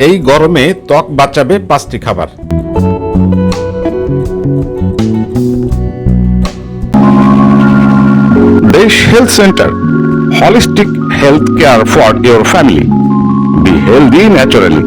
এই গরমে ত্বক বাঁচাবে পাঁচটি খাবার Desh Health Center. Holistic health care for your family. Be healthy naturally.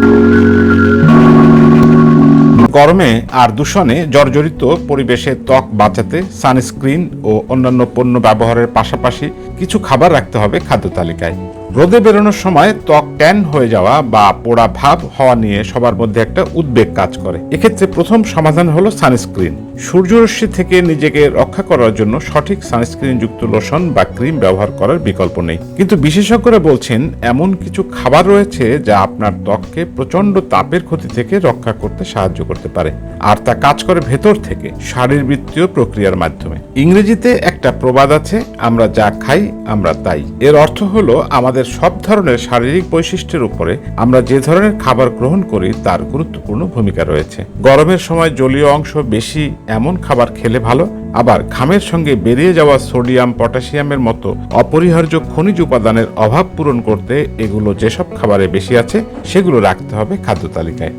গরমে আর দূষণে জর্জরিত পরিবেশে ত্বক বাঁচাতে সানস্ক্রিন ও অন্যান্য পণ্য ব্যবহারের পাশাপাশি কিছু খাবার রাখতে হবে খাদ্য তালিকায় রোদে বেরোনোর সময় ত্বক ট্যান হয়ে যাওয়া বা পোড়া ভাব হওয়া নিয়ে সবার মধ্যে একটা উদ্বেগ কাজ করে। এক্ষেত্রে প্রথম সমাধান হলো সানস্ক্রিন। সূর্যরশ্মি থেকে নিজেকে রক্ষা করার জন্য সঠিক সানস্ক্রিন যুক্ত লোশন বা ক্রিম ব্যবহার করার বিকল্প নেই। কিন্তু বিশেষজ্ঞরা বলছেন, এমন কিছু খাবার রয়েছে যা আপনার ত্বককে প্রচণ্ড তাপের ক্ষতি থেকে রক্ষা করতে সাহায্য করতে পারে, আর তা কাজ করে ভেতর থেকে, শারীরবৃত্তীয় প্রক্রিয়ার মাধ্যমে। ইংরেজিতে একটা প্রবাদ আছে, আমরা যা খাই, আমরা তাই। এর অর্থ হলো, আমাদের সব ধরনের শারীরিক বৈশিষ্ট্যের উপরে আমরা যে ধরনের খাবার গ্রহণ করি তার গুরুত্বপূর্ণ ভূমিকা রয়েছে। গরমের সময় জলীয় অংশ বেশি এমন খাবার খেলে ভালো, আবার ঘামের সঙ্গে বেরিয়ে যাওয়া সোডিয়াম, পটাশিয়ামের মতো অপরিহার্য খনিজ উপাদানের অভাব পূরণ করতে এগুলো যেসব খাবারে বেশি আছে সেগুলো রাখতে হবে খাদ্য তালিকায়।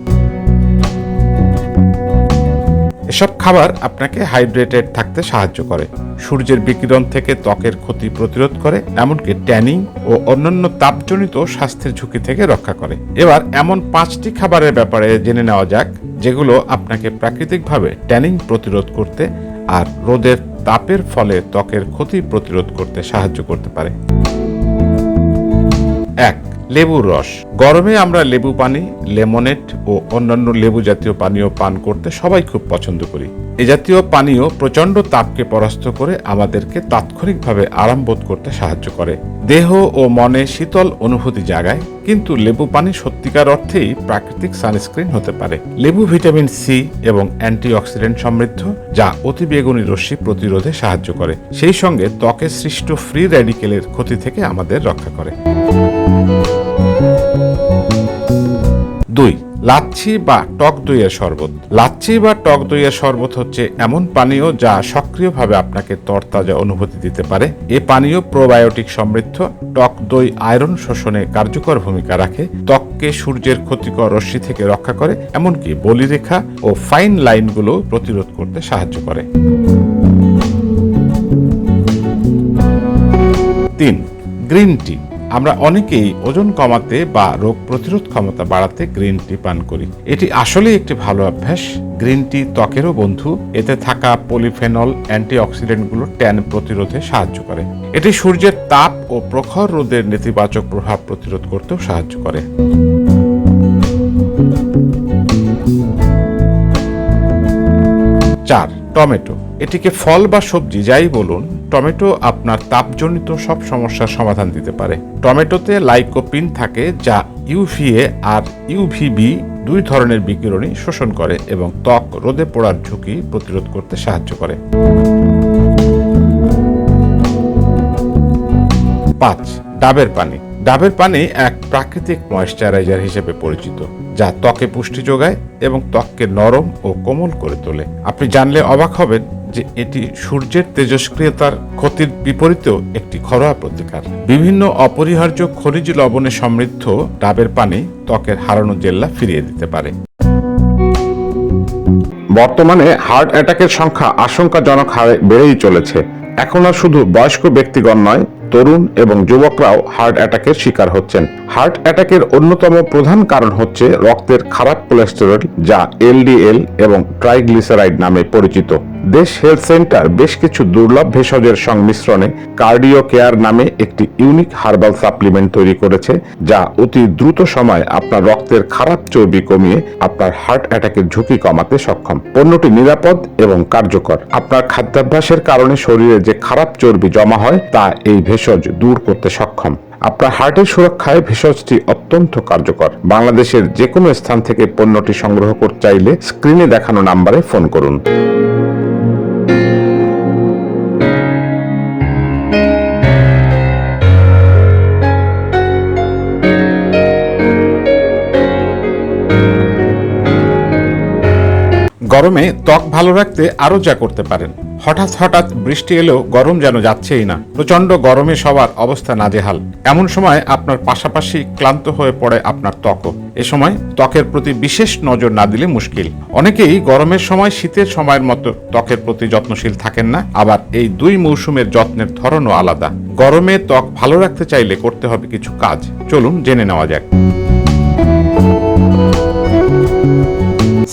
এসব খাবার আপনাকে হাইড্রেটেড থাকতে সাহায্য করে। সূর্যের বিকিরণ থেকে ত্বকের ক্ষতি প্রতিরোধ করে, এমনকি ট্যানিং ও অন্যান্য তাপজনিত স্বাস্থ্যের ঝুঁকি থেকে রক্ষা করে। এবার এমন পাঁচটি খাবারের ব্যাপারে জেনে নেওয়া যাক, যেগুলো আপনাকে প্রাকৃতিকভাবে ট্যানিং প্রতিরোধ করতে আর রোদের তাপের ফলে ত্বকের ক্ষতি প্রতিরোধ করতে সাহায্য করতে পারে। এক লেবুর রস। গরমে আমরা লেবু পানি, লেমনেট ও অন্যান্য লেবু জাতীয় পানীয় পান করতে সবাই খুব পছন্দ করি। এ জাতীয় পানীয় প্রচণ্ড তাপকে পরাস্ত করে আমাদেরকে তাৎক্ষণিকভাবে আরাম বোধ করতে সাহায্য করে। দেহ ও মনে শীতল অনুভূতি জাগায়, কিন্তু লেবু পানি সত্যিকার অর্থেই প্রাকৃতিক সানস্ক্রিন হতে পারে। লেবু ভিটামিন সি এবং অ্যান্টিঅক্সিডেন্ট সমৃদ্ধ, যা অতিবেগুনি রশ্মি প্রতিরোধে সাহায্য করে। সেই সঙ্গে ত্বকে সৃষ্ট ফ্রি র্যাডিকেলের ক্ষতি থেকে আমাদের রক্ষা করে। দুই, লাচ্ছি বা টক দইয়ের শরবত। লাচ্ছি বা টক দইয়ের শরবত হচ্ছে এমন পানীয় যা সক্রিয়ভাবে আপনাকে তরতাজা অনুভূতি দিতে পারে। এ পানীয় প্রোবায়োটিক সমৃদ্ধ, টক দই আয়রন শোষণে কার্যকর ভূমিকা রাখে, ত্বককে সূর্যের ক্ষতিকর রশ্মি থেকে রক্ষা করে, এমনকি বলিরেখা ও ফাইন লাইনগুলো প্রতিরোধ করতে সাহায্য করে। তিন, গ্রিন টি। আমরা অনেকেই ওজন কমাতে বা রোগ প্রতিরোধ ক্ষমতা বাড়াতে গ্রিন টি পান করি। এটি আসলে একটি ভালো অভ্যাস। গ্রিন টি ত্বকেরও বন্ধু। এতে থাকা পলিফেনল অ্যান্টিঅক্সিডেন্টগুলো ট্যান প্রতিরোধে সাহায্য করে। এটি সূর্যের তাপ ও প্রখর রোদের নেতিবাচক প্রভাব প্রতিরোধ করতেও সাহায্য করে। চার, টমেটো। এটিকে ফল বা সবজি, যাই বলুন টমেটো আপনার তাপজনিত সব সমস্যার সমাধান দিতে পারে। টমেটোতে লাইকোপিন থাকে যা ইউভিএ আর ইউভিবি দুই ধরনের বিকিরণই শোষণ করে এবং ত্বক রোদে পড়ার ঝুঁকি প্রতিরোধ করতে সাহায্য করে। পাঁচ, ডাবের পানি। ডাবের পানি এক প্রাকৃতিক ময়েশ্চারাইজার হিসেবে পরিচিত, যা ত্বকে পুষ্টি যোগায় এবং ত্বককে নরম ও কোমল করে তোলে। আপনি জানলে অবাক হবেন যে এটি সূর্যের তেজস্ক্রিয়তার ক্ষতির বিপরীতেও একটি ঘরোয়া প্রতিকার। বিভিন্ন অপরিহার্য খনিজ লবণে সমৃদ্ধ ডাবের পানি ত্বকের হারানো জেল্লা ফিরিয়ে দিতে পারে। বর্তমানে হার্ট অ্যাটাকের সংখ্যা আশঙ্কাজনক হারে বেড়েই চলেছে। এখন আর শুধু বয়স্ক ব্যক্তিগণ নয়, তরুণ এবং যুবকরাও হার্ট অ্যাটাকের শিকার হচ্ছেন। হার্ট অ্যাটাকের অন্যতম প্রধান কারণ হচ্ছে রক্তের খারাপ কোলেস্টেরল, যা এলডিএল এবং ট্রাইগ্লিসারাইড নামে পরিচিত। দেশ হেলথ সেন্টার বেশ কিছু দুর্লভ ভেষজের সংমিশ্রণে কার্ডিও কেয়ার নামে একটি ইউনিক হার্বাল সাপ্লিমেন্ট তৈরি করেছে, যা অতি দ্রুত সময় আপনার রক্তের খারাপ চর্বি কমিয়ে আপনার হার্ট অ্যাটাকের ঝুঁকি কমাতে সক্ষম। পণ্যটি নিরাপদ এবং কার্যকর। আপনার খাদ্যাভ্যাসের কারণে শরীরে যে খারাপ চর্বি জমা হয়, তা এই ভেষজ দূর করতে সক্ষম। আপনার হার্টের সুরক্ষায় ভেষজটি অত্যন্ত কার্যকর। বাংলাদেশের যে কোনো স্থান থেকে পণ্যটি সংগ্রহ করতে চাইলে স্ক্রিনে দেখানো নাম্বারে ফোন করুন। গরমে ত্বক ভালো রাখতে আরও যা করতে পারেন। হঠাৎ হঠাৎ বৃষ্টি এলেও গরম যেন যাচ্ছেই না। প্রচণ্ড গরমে সবার অবস্থা নাজেহাল। এমন সময় আপনার পাশাপাশি ক্লান্ত হয়ে পড়ে আপনার ত্বকও। এ সময় ত্বকের প্রতি বিশেষ নজর না দিলে মুশকিল। অনেকেই গরমের সময় শীতের সময়ের মতো ত্বকের প্রতি যত্নশীল থাকেন না। আবার এই দুই মৌসুমের যত্নের ধরনও আলাদা। গরমে ত্বক ভালো রাখতে চাইলে করতে হবে কিছু কাজ। চলুন জেনে নেওয়া যাক।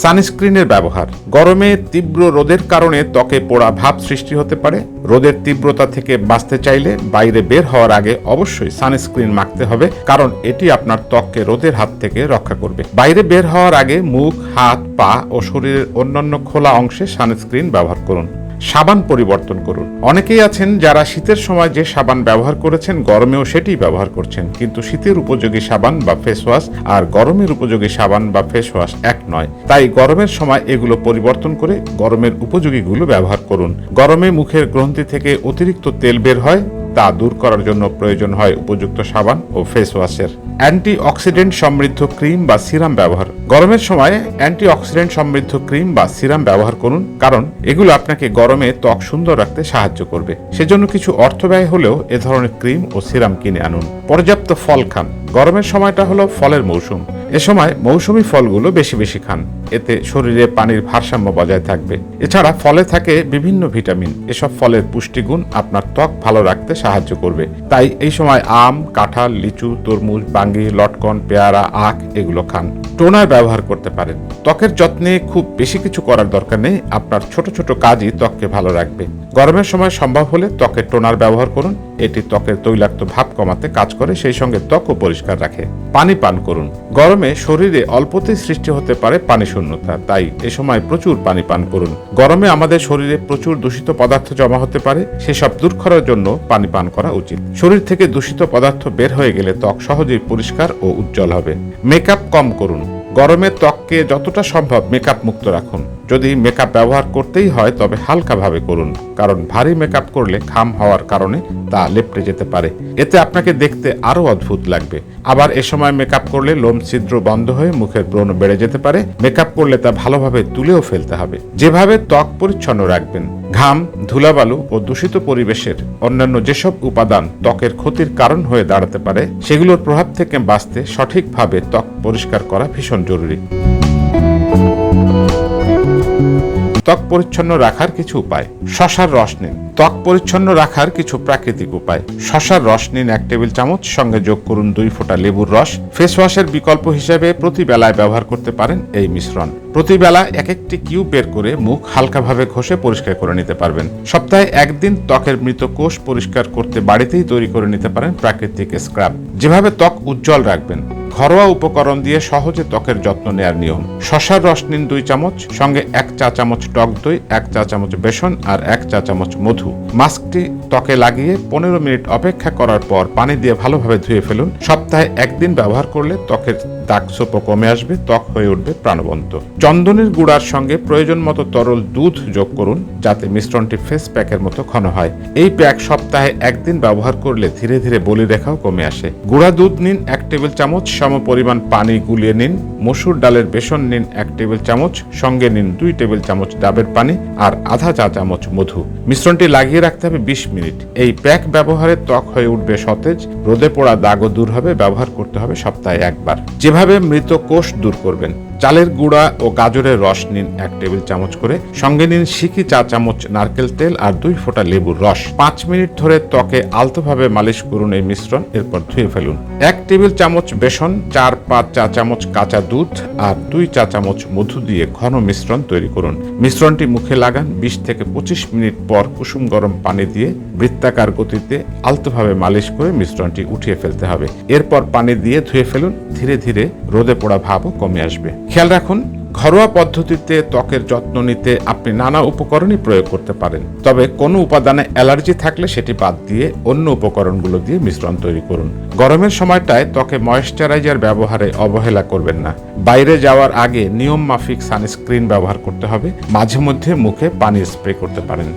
সানস্ক্রিনের ব্যবহার। গরমে তীব্র রোদের কারণে ত্বকে পোড়া ভাব সৃষ্টি হতে পারে। রোদের তীব্রতা থেকে বাঁচতে চাইলে বাইরে বের হওয়ার আগে অবশ্যই সানস্ক্রিন মাখতে হবে, কারণ এটি আপনার ত্বককে রোদের হাত থেকে রক্ষা করবে। বাইরে বের হওয়ার আগে মুখ, হাত, পা ও শরীরের অন্যান্য খোলা অংশে সানস্ক্রিন ব্যবহার করুন। সাবান পরিবর্তন করুন। অনেকেই আছেন যারা শীতের সময় যে সাবান ব্যবহার করেছেন, গরমেও সেটি ব্যবহার করছেন। কিন্তু শীতের উপযোগী সাবান বা ফেস ওয়াশ আর গরমের উপযোগী সাবান বা ফেস ওয়াশ এক নয়। তাই গরমের সময় এগুলো পরিবর্তন করে গরমের উপযোগীগুলো ব্যবহার করুন। গরমে মুখের গ্রন্থি থেকে অতিরিক্ত তেল বের হয় তা দূর করার জন্য প্রয়োজন হয় উপযুক্ত সাবান ও ফেস ওয়াশের অ্যান্টি অক্সিডেন্ট সমৃদ্ধ ক্রিম বা সিরাম ব্যবহার। গরমের সময় অ্যান্টি অক্সিডেন্ট সমৃদ্ধ ক্রিম বা সিরাম ব্যবহার করুন, কারণ এগুলো আপনাকে গরমে ত্বক সুন্দর রাখতে সাহায্য করবে। সেজন্য কিছু অর্থ ব্যয় হলেও এ ধরনের ক্রিম ও সিরাম কিনে আনুন। পর্যাপ্ত ফল খান। গরমের সময়টা হলো ফলের মৌসুম। এ সময় মৌসুমী ফলগুলো বেশি বেশি খান। এতে শরীরে পানির ভারসাম্য বজায় থাকবে। এছাড়া ফলে থাকে বিভিন্ন ভিটামিন। এসব ফলের পুষ্টিগুণ আপনার ত্বক ভালো রাখতে সাহায্য করবে। তাই এই সময় আম, কাঁঠাল, লিচু, তরমুজ, বাঙ্গি, লটকন, পেয়ারা, আখ এগুলো খান। টোনার ব্যবহার করতে পারেন। ত্বকের যত্নে খুব বেশি কিছু করার দরকার নেই। আপনার ছোট ছোট কাজই ত্বককে ভালো রাখবে। গরমের সময় সম্ভব হলে ত্বকের টোনার ব্যবহার করুন। এটি ত্বকের তৈলাক্ত ভাব কমাতে কাজ করে, সেই সঙ্গে ত্বকও পরিষ্কার রাখে। পানি পান করুন। গরমে শরীরে অল্পতেই সৃষ্টি হতে পারে পানি শূন্যতা, তাই এ সময় প্রচুর পানি পান করুন। গরমে আমাদের শরীরে প্রচুর দূষিত পদার্থ জমা হতে পারে, সেসব দূর করার জন্য পানি পান করা উচিত। শরীর থেকে দূষিত পদার্থ বের হয়ে গেলে ত্বক সহজেই পরিষ্কার ও উজ্জ্বল হবে। মেকআপ কম করুন। গরমে ত্বককে যতটা সম্ভব মেকআপ মুক্ত রাখুন। যদি মেকআপ ব্যবহার করতেই হয়, তবে হালকাভাবে করুন, কারণ ভারী মেকআপ করলে খাম হওয়ার কারণে তা লেপটে যেতে পারে। এতে আপনাকে দেখতে আরও অদ্ভুত লাগবে। আবার এ সময় মেকআপ করলে লোম ছিদ্র বন্ধ হয়ে মুখের ব্রণ বেড়ে যেতে পারে। মেকআপ করলে তা ভালোভাবে তুলেও ফেলতে হবে। যেভাবে ত্বক পরিচ্ছন্ন রাখবেন, ঘাম, ধুলাবালু ও দূষিত পরিবেশের অন্যান্য যেসব উপাদান ত্বকের ক্ষতির কারণ হয়ে দাঁড়াতে পারে, সেগুলোর প্রভাব থেকে বাঁচতে সঠিকভাবে ত্বক পরিষ্কার করা ভীষণ জরুরি। ত্বক পরিচ্ছন্ন রাখার কিছু উপায়। শশার রস নিন। ত্বক পরিচ্ছন্ন রাখার কিছু প্রাকৃতিক উপায়। শশার রস নিন এক টেবিল চামচ, সঙ্গে যোগ করুন দুই ফোঁটা লেবুর রস। ফেস ওয়াশের বিকল্প হিসেবে প্রতি বেলায় ব্যবহার করতে পারেন এই মিশ্রণ। প্রতি বেলা এক একটি কিউব বের করে মুখ হালকাভাবে ঘষে পরিষ্কার করে নিতে পারবেন। সপ্তাহে একদিন ত্বকের মৃত কোষ পরিষ্কার করতে বাড়িতেই তৈরি করে নিতে পারেন প্রাকৃতিক স্ক্রাব। যেভাবে ত্বক উজ্জ্বল রাখবেন ঘরোয়া উপকরণ দিয়ে সহজে ত্বকের যত্ন নেয়ার নিয়ম। শশার রস নিন দুই চামচ, সঙ্গে এক চা চামচ টক দই, এক চা চামচ বেসন আর এক চা চামচ মধু। মাস্কটি ত্বকে লাগিয়ে পনেরো মিনিট অপেক্ষা করার পর পানি দিয়ে ভালোভাবে ধুয়ে ফেলুন। সপ্তাহে একদিন ব্যবহার করলে ত্বকের দাগ ছোপও কমে আসবে, ত্বক হয়ে উঠবে প্রাণবন্ত। চন্দনের গুঁড়ার সঙ্গে প্রয়োজন মতো তরল দুধ যোগ করুন, যাতে মিশ্রণটি ফেস প্যাকের মতো ঘন হয়। এই প্যাক সপ্তাহে একদিন ব্যবহার করলে ধীরে ধীরে বলি রেখাও কমে আসে। গুঁড়া দুধ নিন এক টেবিল চামচ সম পরিমাণ পানি গুলিয়ে নিন। মসুর ডালের বেসন নিন এক টেবিল চামচ, সঙ্গে নিন দুই টেবিল চামচ ডাবের পানি আর আধা চা চামচ মধু। মিশ্রণটি লাগিয়ে রাখতে হবে বিশ মিনিট। এই প্যাক ব্যবহারে ত্বক হয়ে উঠবে সতেজ, রোদে পোড়া দাগও দূর হবে, ব্যবহার করতে হবে সপ্তাহে একবার। যেভাবে মৃত কোষ দূর করবেন, চালের গুঁড়া ও গাজরের রস নিন এক টেবিল চামচ করে, সঙ্গে নিন সিকি চা চামচ নারকেল তেল আর দুই ফোঁটা লেবুর রস। পাঁচ মিনিট ধরে ত্বকে আলতোভাবে মালিশ করুন এই মিশ্রণ, এরপর ধুয়ে ফেলুন। এক টেবিল চামচ বেসন, চার পাঁচ চা চামচ কাঁচা দুধ আর দুই চা চামচ মধু দিয়ে ঘন মিশ্রণ তৈরি করুন। মিশ্রণটি মুখে লাগান বিশ থেকে পঁচিশ মিনিট পর কুসুম গরম পানি দিয়ে বৃত্তাকার গতিতে আলতোভাবে মালিশ করে মিশ্রণটি উঠিয়ে ফেলতে হবে। এরপর পানি দিয়ে ধুয়ে ফেলুন। ধীরে ধীরে রোদে পোড়া ভাবও কমে আসবে। খেয়াল রাখুন ঘরোয়া পদ্ধতিতে ত্বকের যত্ন নিতে আপনি নানা উপকরণই প্রয়োগ করতে পারেন। তবে কোনো উপাদানে অ্যালার্জি থাকলে সেটি বাদ দিয়ে অন্য উপকরণগুলো দিয়ে মিশ্রণ তৈরি করুন। গরমের সময়টায় ত্বকে ময়েশ্চারাইজার ব্যবহারে অবহেলা করবেন না। বাইরে যাওয়ার আগে নিয়ম মাফিক সানস্ক্রিন ব্যবহার করতে হবে। মাঝে মধ্যে মুখে পানি স্প্রে করতে পারেন।